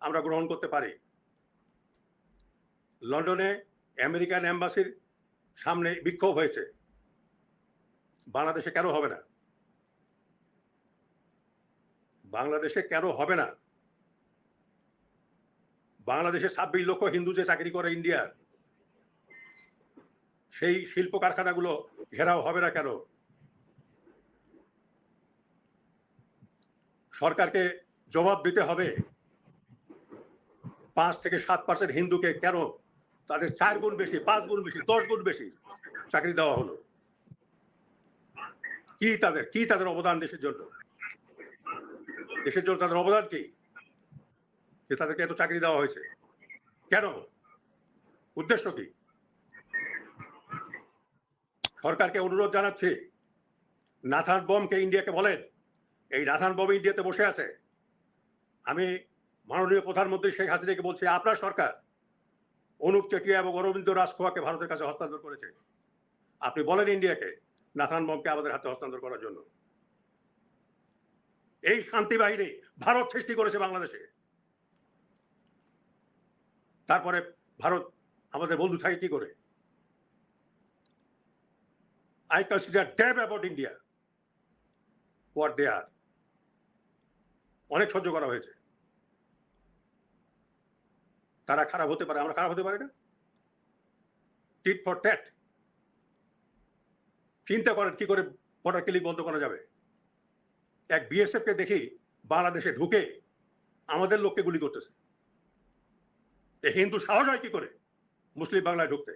আমরা গ্রহণ করতে পারি। লন্ডনে আমেরিকান অ্যাম্বাসির সামনে বিক্ষোভ হয়েছে। বাংলাদেশে কেন হবে না? বাংলাদেশে কেন হবে না? বাংলাদেশে ছাব্বিশ লক্ষ হিন্দু যে চাকরি করে ইন্ডিয়ার, সেই শিল্প কারখানাগুলো ঘেরাও হবে না কেন? সরকারকে জবাব দিতে হবে। পাঁচ থেকে সাত পার্সেন্ট হিন্দুকে কেন তাদের চার গুণ বেশি, পাঁচ গুণ বেশি, দশ গুণ বেশি চাকরি দেওয়া হলো? কি তাদের কি তাদের অবদান দেশের জন্য? দেশের জন্য তাদের অবদান কি? যে তাদেরকে এত চাকরি দেওয়া হয়েছে। কেন? উদ্দেশ্য কি? সরকারকে অনুরোধ জানাচ্ছি, নাথান বমকে ইন্ডিয়াকে বলেন, এই নাথান বম ইন্ডিয়াতে বসে আছে। আমি মাননীয় প্রধানমন্ত্রী শেখ হাসিনাকে বলছি, আপনার সরকার অনুপ চেটিয়া এবং অরবিন্দ রাজখোয়াকে ভারতের কাছে হস্তান্তর করেছে। আপনি বলেন ইন্ডিয়াকে নাথান বমকে আমাদের হাতে হস্তান্তর করার জন্য। এই শান্তি বাহিনী ভারত সৃষ্টি করেছে বাংলাদেশে। তারপরে ভারত আমাদের বন্ধু থাকে কি করে? I consider dab about India what they are অনেক সহ্য করা হয়েছে। তারা খারাপ হতে পারে, আমরা খারাপ হতে পারি না? টিট ফর ট্যাট চিন্তা করেন কি করে ভোটার ক্লিক বন্ধ করা যাবে? এক বিএসএফ কে দেখি বাংলাদেশে ঢুকে আমাদের লোককে গুলি করতেছে। হিন্দু সাহস হয় কি করে মুসলিম বাংলায় ঢুকতে?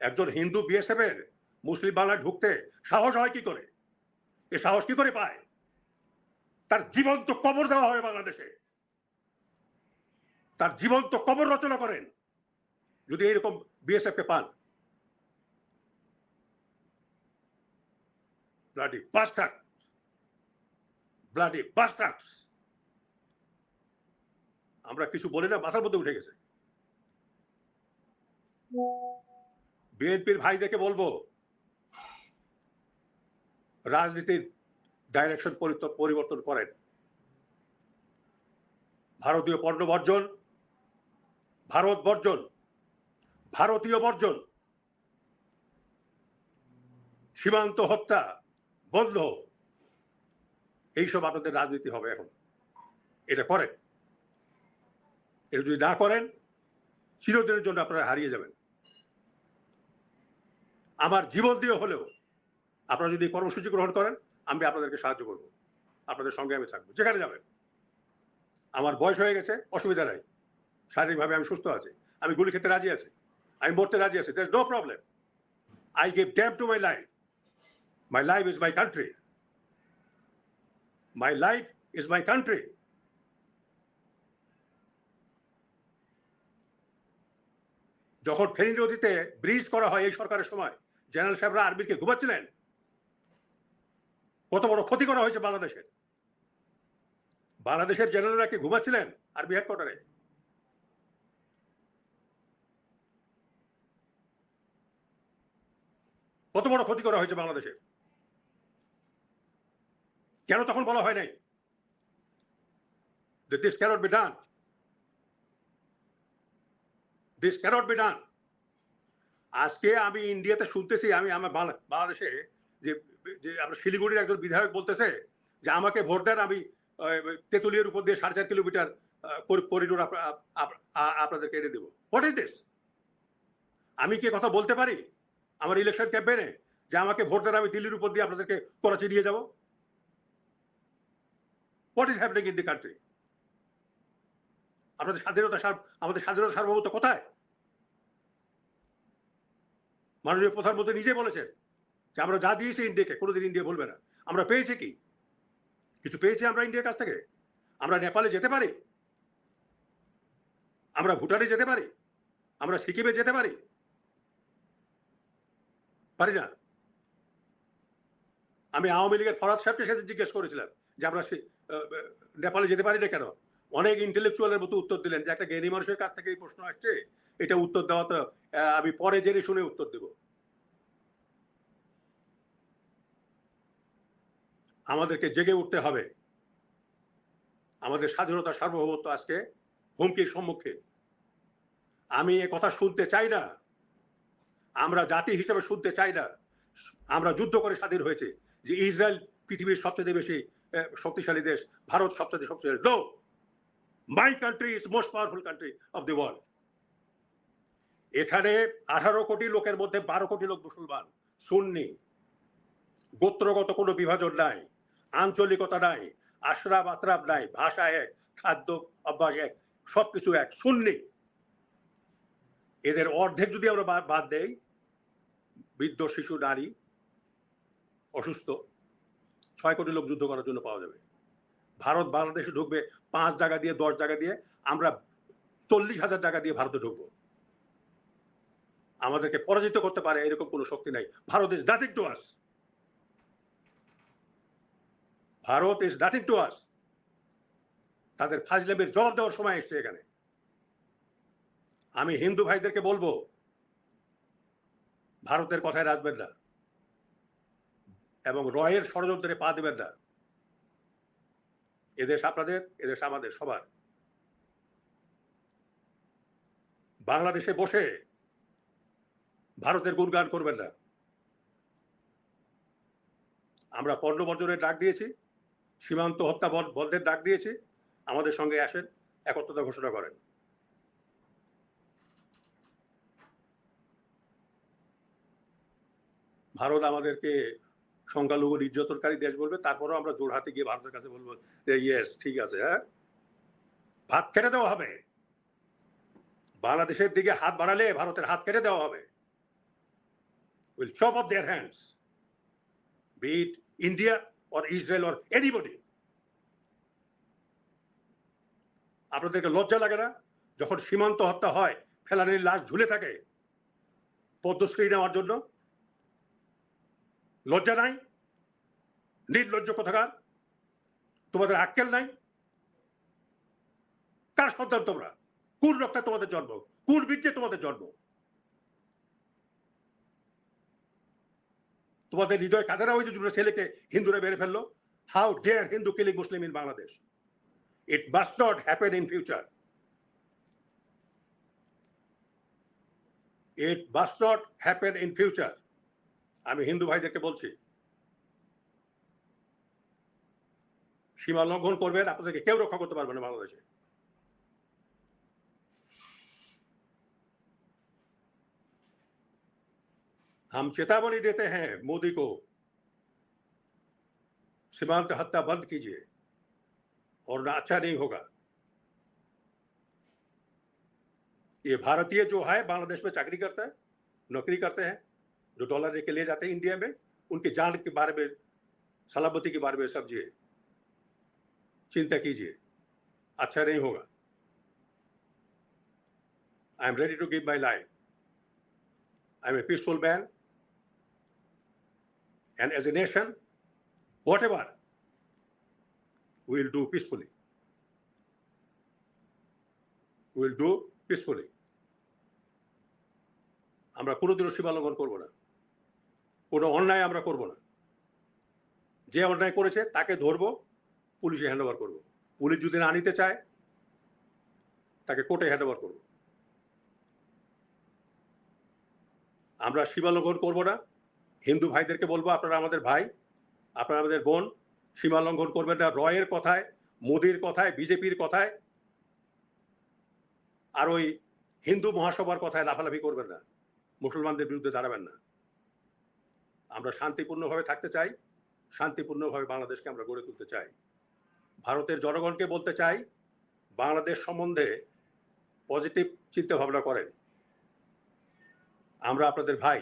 একজন হিন্দু বিএসএফ এর মুসলিম বাংলায় ঢুকতে সাহস হয় কি করে? এ সাহস কি করে পায়? তার জীবন্ত কবর দেওয়া হয় বাংলাদেশে। তার জীবন্ত কবর রচনা করেন। যদি এরকম বিএসএফ কে পান। ব্লাডি বাস্টার্ড ব্লাডি বাস্টার্ড আমরা কিছু বলি না, মাথার মধ্যে উঠে গেছে। বিএনপির ভাইদেরকে বলব, রাজনীতির ডাইরেকশন পরিবর্তন করেন। ভারতীয় পণ্য বর্জন ভারত বর্জন, ভারতীয় বর্জন, সীমান্ত হত্যা বন্ধ। এইসব আপনাদের রাজনীতি হবে এখন। এটা করেন। এটা যদি না করেন, চিরদিনের জন্য আপনারা হারিয়ে যাবেন। আমার জীবন দিয়ে হলেও আপনারা যদি কর্মসূচি গ্রহণ করেন, আমি আপনাদেরকে সাহায্য করব। আপনাদের সঙ্গে আমি থাকব। যেখানে যাবেন। আমার বয়স হয়ে গেছে, অসুবিধা নাই। শারীরিকভাবে আমি সুস্থ আছি। আমি গুলি খেতে রাজি আছি। আমি মরতে রাজি আছি। There no problem I give damn to my life my life is my country my life is my country যখন ফেনী নদীতে ব্রিজ করা হয় এই সরকারের সময়, জেনারেল সাহেবরা আর্মিকে ঘুমাচ্ছিলেন। কত বড় ক্ষতি করা হয়েছে বাংলাদেশের। বাংলাদেশের জেনারেলরা কি ঘুমাচ্ছিলেন আর্মি হেডকোয়ার্টারে কত বড় ক্ষতি করা হয়েছে বাংলাদেশের কেন তখন বলা হয় নাই? This cannot be done this cannot be done আজকে আমি ইন্ডিয়াতে শুনতেছি, আমি আমার বাংলাদেশে যে যে আপনার শিলিগুড়ির একজন বিধায়ক বলতেছে যে আমাকে ভোট দেন, আমি তেঁতুলিয়ার উপর দিয়ে সাড়ে চার কিলোমিটার করিডোর আপনাদেরকে এনে দেবো। হোয়াট ইজ দিস আমি কি কথা বলতে পারি? আমার ইলেকশন ক্যাম্পেনে যে আমাকে ভোট দেন, আমি দিল্লির উপর দিয়ে আপনাদেরকে করাচি নিয়ে যাব। What is happening in the country আপনাদের স্বাধীনতা আমাদের স্বাধীনতা সার্বভৌমত্ব কোথায়? মাননীয় প্রধানমন্ত্রী নিজে বলেছেন যে আমরা যা দিয়েছি ইন্ডিয়াকে, কোনোদিন ইন্ডিয়া বলবে না। আমরা পেয়েছি কি? কিছু পেয়েছি আমরা ইন্ডিয়ার কাছ থেকে? আমরা নেপালে যেতে পারি? আমরা ভুটানে যেতে পারি? আমরা সিকিমে যেতে পারি? পারি না। আমি আওয়ামী লীগের ফরাদ সাহেবকে সাথে জিজ্ঞেস করেছিলাম যে আমরা নেপালে যেতে পারি না কেন? অনেক ইন্টেলেকচুয়ালের মতো উত্তর দিলেন যে একটা জ্ঞানী মানুষের কাছ থেকে এই প্রশ্ন আসছে, এটা উত্তর দেওয়া তো আমি পরে জেনে শুনে উত্তর দেব। আমাদেরকে জেগে উঠতে হবে। আমাদের স্বাধীনতা সার্বভৌমত্ব আজকে হুমকির সম্মুখীন। আমি এ কথা শুনতে চাই না। আমরা জাতি হিসেবে শুনতে চাই না। আমরা যুদ্ধ করে স্বাধীন হয়েছে যে ইসরায়েল পৃথিবীর সবচেয়ে বেশি শক্তিশালী দেশ, ভারত সবচেয়ে শক্তিশালী। No my country is most powerful country of the world এখানে আঠারো কোটি লোকের মধ্যে বারো কোটি লোক মুসলমান, সুন্নি। গোত্রগত কোনো বিভাজন নাই, আঞ্চলিকতা নাই আশরাব আতরাব নাই, ভাষা এক, খাদ্য অভ্যাস এক, সবকিছু এক, সুন্নি। এদের অর্ধেক যদি আমরা বাদ- দেই বৃদ্ধ, শিশু, নারী, অসুস্থ, ছয় কোটি লোক যুদ্ধ করার জন্য পাওয়া যাবে। ভারত বাংলাদেশে ঢুকবে পাঁচ জায়গা দিয়ে, দশ জায়গা দিয়ে, আমরা চল্লিশ হাজার জায়গা দিয়ে ভারতে ঢুকবো। আমাদেরকে পরাজিত করতে পারে এরকম কোনো শক্তি নাই। Bharat is nothing to us Bharat is nothing to us তাদের ফাজলামের জবাব দেওয়ার সময় এসছে এখানে। আমি হিন্দু ভাইদেরকে বলব ভারতের কথায় রাখবেন না। এবং রয়ের ষড়যন্ত্রে পা দেবেন না। এদেশ আপনাদের এদেশ আমাদের, সবার। বাংলাদেশে বসে ভারতের গুণগান করবেন না। আমরা পণ্য বর্জনের ডাক দিয়েছি, সীমান্ত হত্যা বন্ধ- বন্ধের ডাক দিয়েছি, আমাদের সঙ্গে আসেন, একত্রতা ঘোষণা করেন। ভারত আমাদেরকে সংখ্যালঘু নির্যাতনকারী দেশ বলবে, তারপরেও আমরা জোরহাতে গিয়ে ভারতের কাছে বলব যে ইয়েস ঠিক আছে হ্যাঁ? ভাত কেটে দেওয়া হবে। বাংলাদেশের দিকে হাত বাড়ালে ভারতের হাত কেটে দেওয়া হবে। Will chop off their hands it India or Israel or anybody. আপনাদেরকে লজ্জা লাগে না? যখন সীমান্ত হত্যা হয়, ফেলানির লাশ ঝুলে থাকে, পদ্মশ্রী নেওয়ার জন্য লজ্জা নাই? নির্লজ্জ কোথাকার? তোমাদের আক্কেল নাই? কার সন্তান তোমরা? কোন রক্তে তোমাদের জন্ম? কোন বীর্যে তোমাদের জন্ম? তোমাদের হৃদয় কাঁদে না ওই যে দুটো ছেলেকে হিন্দুরা মেরে ফেলল? How dare Hindu killing Muslim in Bangladesh it must not happen in future it must not happen in future আমি হিন্দু ভাইদেরকে বলছি সীমা লঙ্ঘন করবেন আপনাদেরকে কেউ রক্ষা করতে পারবে না বাংলাদেশে हम चेतावनी देते हैं मोदी को सीमांत हत्या बंद कीजिए और ना अच्छा नहीं होगा ये भारतीय जो है बांग्लादेश में चाकरी करता है नौकरी करते हैं जो डॉलर लेके ले जाते हैं इंडिया में उनकी जान के बारे में सलामती के बारे में समझिए चिंता कीजिए अच्छा नहीं होगा I am ready to give my life I am a peaceful man. And as a nation, whatever, we will do peacefully. We will do peacefully. আমরা কোনোদিনও সীমা লঙ্ঘন করবো না কোনো অন্যায় আমরা করব না। যে অন্যায় করেছে তাকে ধরবো, পুলিশে হ্যান্ড ওভার করব। পুলিশ যদি না নিতে চায়, তাকে কোর্টে হ্যান্ড ওভার করব। আমরা সীমা লঙ্ঘন করব না। হিন্দু ভাইদেরকে বলব, আপনারা আমাদের ভাই, আপনারা আমাদের বোন, সীমালঙ্ঘন করবেন না। রয়ের কথায়, মোদির কথায়, বিজেপির কথায়, আর ওই হিন্দু মহাসভার কথায় লাফালাফি করবেন না। মুসলমানদের বিরুদ্ধে দাঁড়াবেন না। আমরা শান্তিপূর্ণভাবে থাকতে চাই, শান্তিপূর্ণভাবে বাংলাদেশকে আমরা গড়ে তুলতে চাই। ভারতের জনগণকে বলতে চাই, বাংলাদেশ সম্বন্ধে পজিটিভ চিন্তা ভাবনা করেন। আমরা আপনাদের ভাই,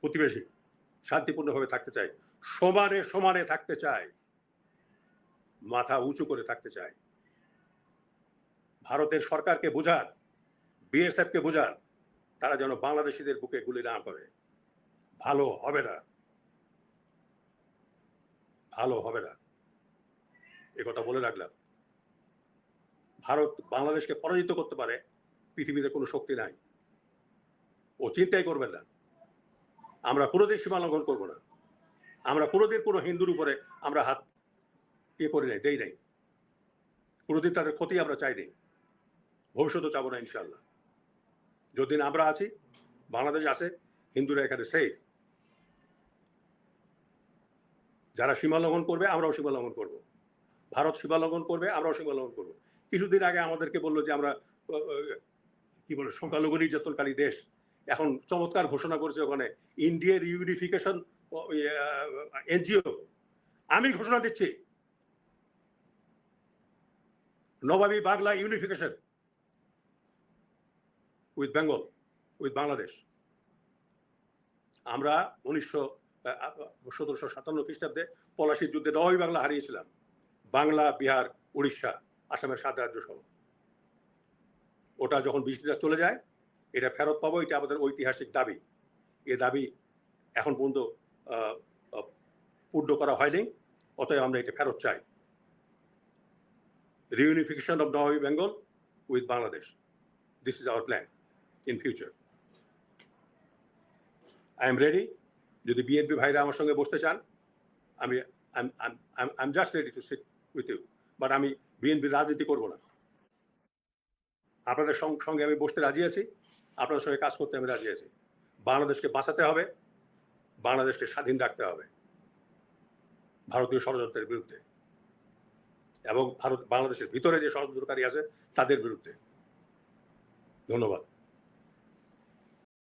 প্রতিবেশী, শান্তিপূর্ণভাবে থাকতে চাই। সমানে সমানে থাকতে চাই। মাথা উঁচু করে থাকতে চাই। ভারতের সরকারকে বোঝান, বিএসএফকে বোঝান, তারা যেন বাংলাদেশিদের বুকে গুলি না করে। ভালো হবে না। ভালো হবে না। এ কথা বলে রাখলাম। ভারত বাংলাদেশকে পরাজিত করতে পারে, পৃথিবীতে কোনো শক্তি নাই। ও চিন্তাই করবেন না। আমরা কোনোদিন সীমা লঙ্ঘন করব না। আমরা কোনোদিন কোনো হিন্দুর উপরে আমরা হাত ইয়ে করি নাই, দেই নাই। কোনোদিন তাদের ক্ষতি আমরা চাই চাইনি ভবিষ্যতে চাবো না ইনশাল্লাহ যদি আমরা আছি, বাংলাদেশ আছে, হিন্দুরা এখানে সেফ যারা সীমা লঙ্ঘন করবে, আমরাও সীমা লঙ্ঘন করব। ভারত সীমা লঙ্ঘন করবে, আমরাও সীমা লঙ্ঘন করব। কিছুদিন আগে আমাদেরকে বলল যে আমরা কি বলে, সংখ্যালঘু নির্যাতনকারী দেশ। এখন চমৎকার ঘোষণা করেছে ওখানে, ইন্ডিয়ার ইউনিফিকেশন এনজিও। আমি ঘোষণা দিচ্ছি, Nawabi Bangla unification with Bengal, with Bangladesh. আমরা উনিশশো সতেরোশো সাতান্ন খ্রিস্টাব্দে পলাশির যুদ্ধে নবাবী বাংলা হারিয়েছিলাম। বাংলা, বিহার, উড়িষ্যা, আসামের সাত রাজ্য সহ ওটা যখন বৃষ্টিটা চলে যায়, এটা ফেরত পাবো, এটা আমাদের ঐতিহাসিক দাবি। এ দাবি এখন পর্যন্ত পূর্ণ করা হয়নি, অতএব আমরা এটা ফেরত চাই। Reunification of Nawabi Bengal with Bangladesh this is our plan in future I am ready যদি বিএনপি ভাইরা আমার সঙ্গে বসতে চান, আমি I just ready to sit with you but আমি বিএনপির রাজনীতি করব না। আপনাদের সঙ্গে আমি বসতে রাজি আছি, আপনাদের সঙ্গে কাজ করতে আমি রাজি আছি। বাংলাদেশকে বাঁচাতে হবে, বাংলাদেশকে স্বাধীন রাখতে হবে, ভারতীয় ষড়যন্ত্রের বিরুদ্ধে, এবং ভারত, বাংলাদেশের ভিতরে যে ষড়যন্ত্রকারী আছে, তাদের বিরুদ্ধে। ধন্যবাদ।